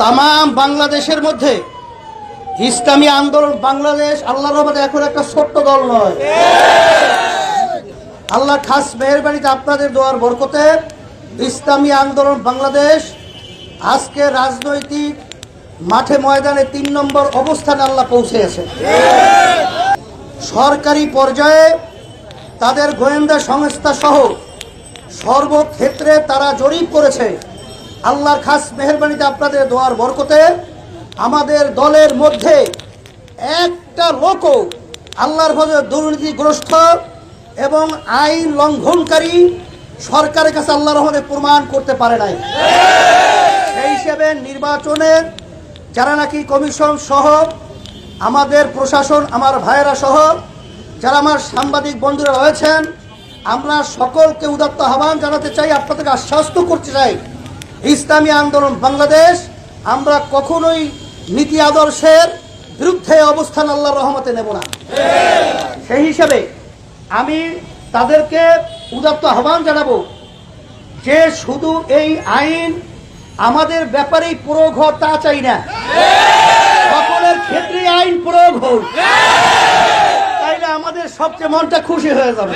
তাম বাংলাদেশের মধ্যে ইসলামী আন্দোলন বাংলাদেশ আল্লাহর রহমতে এখন একটা ছোট্ট দল নয়। আল্লাহ খাস মেহরবানিতে আপনাদের দোয়ার বরকতে ইসলামী আন্দোলন বাংলাদেশ আজকে রাজনৈতিক মাঠে ময়দানে তিন নম্বর অবস্থানে আল্লাহ পৌঁছেছে। সরকারি পর্যায়ে তাদের গোয়েন্দা সংস্থা সহ সর্বক্ষেত্রে তারা জরিপ করেছে। আল্লাহর খাস মেহরবানিতে আপনাদের দোয়ার বরকতে আমাদের দলের মধ্যে একটা লোকও আল্লাহর ভজে দুর্নীতিগ্রস্ত এবং আইন লঙ্ঘনকারী সরকারের কাছে আল্লাহ রহমতে প্রমাণ করতে পারে নাই। সেই হিসেবে নির্বাচনের যারা নাকি কমিশন সহ আমাদের প্রশাসন, আমার ভাইয়েরা সহ যারা আমার সাংবাদিক বন্ধুরা রয়েছেন, আমরা সকলকে উদাত্ত আহ্বান জানাতে চাই, আপনাদেরকে আশ্বস্ত করতে চাই ইসলামী আন্দোলন বাংলাদেশ, আমরা কখনোই নীতি আদর্শের বিরুদ্ধে অবস্থান আল্লাহর রহমতে নেব না। সেই হিসাবে আমি তাদেরকে উদাত্ত আহ্বান জানাব যে শুধু এই আইন আমাদের ব্যাপারেই প্রয়োগ হোক তা চাই না। সকলের ক্ষেত্রে আইন প্রয়োগ হোক। তাইলে আমাদের সবচেয়ে মনটা খুশি হয়ে যাবে।